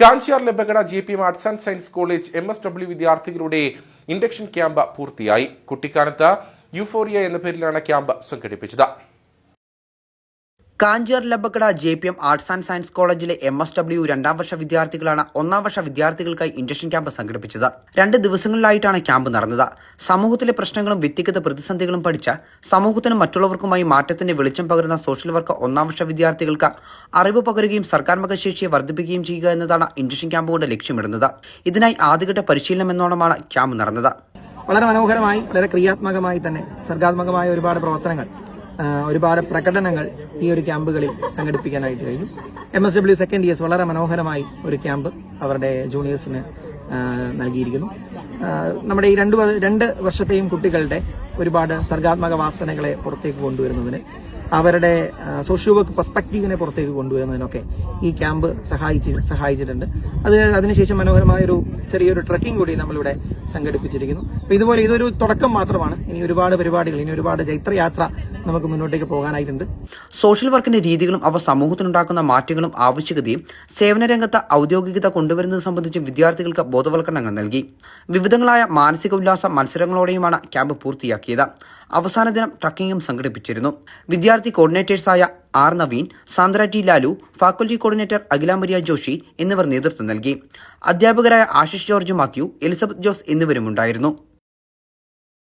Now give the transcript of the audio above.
Kanchiyar Labbakkada J P M arts and science college M S W വിദ്യാർത്ഥികളുടെ induction camp പൂർത്തിയായി. കുട്ടിക്കാനത്ത് euphoria എന്ന പേരിലാണ് ക്യാമ്പ് സംഘടിപ്പിച്ചത്. Kanchiyar Labbakkada J P M arts and science കോളേജിലെ M S W രണ്ടാം വർഷ വിദ്യാർത്ഥികളാണ് ഒന്നാം വർഷ വിദ്യാർത്ഥികൾക്കായി ഇൻഡക്ഷൻ ക്യാമ്പ് സംഘടിപ്പിച്ചത്. രണ്ട് ദിവസങ്ങളിലായിട്ടാണ് ക്യാമ്പ് നടന്നത്. സമൂഹത്തിലെ പ്രശ്നങ്ങളും വ്യക്തിഗത പ്രതിസന്ധികളും പഠിച്ച സമൂഹത്തിനും മറ്റുള്ളവർക്കുമായി മാറ്റത്തിന്റെ വെളിച്ചം പകരുന്ന സോഷ്യൽ വർക്ക് ഒന്നാം വർഷ വിദ്യാർത്ഥികൾക്ക് അറിവ് പകരുകയും സർക്കാർ ശേഷിയെ വർദ്ധിപ്പിക്കുകയും ചെയ്യുക എന്നതാണ് ഇൻഡക്ഷൻ ക്യാമ്പ് കൊണ്ട് ലക്ഷ്യമിടുന്നത്. ഇതിനായി ആദ്യഘട്ട പരിശീലനം എന്നോണമാണ് ക്യാമ്പ് നടന്നത്. വളരെ മനോഹരമായി വളരെ ക്രിയാത്മകമായി തന്നെ സർഗാത്മകമായ ഒരുപാട് പ്രവർത്തനങ്ങൾ ഒരുപാട് പ്രകടനങ്ങൾ ഈ ഒരു ക്യാമ്പുകളിൽ സംഘടിപ്പിക്കാനായിട്ട് കഴിഞ്ഞു. M S W second years വളരെ മനോഹരമായി ഒരു ക്യാമ്പ് അവരുടെ ജൂനിയേഴ്സിന് നൽകിയിരിക്കുന്നു. നമ്മുടെ ഈ രണ്ട് രണ്ട് വർഷത്തെയും കുട്ടികളുടെ ഒരുപാട് സർഗാത്മക വാസനകളെ പുറത്തേക്ക് കൊണ്ടുവരുന്നതിന് അവരുടെ സോഷ്യോ വർക്ക് പെർസ്പെക്റ്റീവിനെ പുറത്തേക്ക് കൊണ്ടുവരുന്നതിനൊക്കെ ഈ ക്യാമ്പ് സഹായിച്ച് സഹായിച്ചിട്ടുണ്ട്. അത് അതിനുശേഷം മനോഹരമായൊരു ചെറിയൊരു ട്രക്കിംഗ് കൂടി നമ്മളിവിടെ സംഘടിപ്പിച്ചിരിക്കുന്നു. അപ്പോൾ ഇതുപോലെ ഇതൊരു തുടക്കം മാത്രമാണ്. ഇനി ഒരുപാട് പരിപാടികൾ ഇനി ഒരുപാട് ജൈത്രയാത്ര നമുക്ക് മുന്നോട്ടേക്ക് പോകാനായിട്ടുണ്ട്. സോഷ്യൽ വർക്കിന്റെ രീതികളും അവ സമൂഹത്തിനുണ്ടാക്കുന്ന മാറ്റങ്ങളും ആവശ്യകതയും സേവന രംഗത്ത് ഔദ്യോഗികത കൊണ്ടുവരുന്നത് സംബന്ധിച്ച് വിദ്യാർത്ഥികൾക്ക് ബോധവൽക്കരണങ്ങൾ നൽകി. വിവിധങ്ങളായ മാനസിക ഉല്ലാസ മത്സരങ്ങളോടെയുമാണ് ക്യാമ്പ് പൂർത്തിയാക്കിയത്. അവസാന ദിനം ട്രക്കിംഗും സംഘടിപ്പിച്ചിരുന്നു. വിദ്യാർത്ഥി കോർഡിനേറ്റേഴ്സായ R Naveen Sandra T Lalu faculty coordinator Akhila Maria Joshi എന്നിവർ നേതൃത്വം നൽകി. അധ്യാപകരായ Ashish George Mathew Elizabeth Jose എന്നിവരും ഉണ്ടായിരുന്നു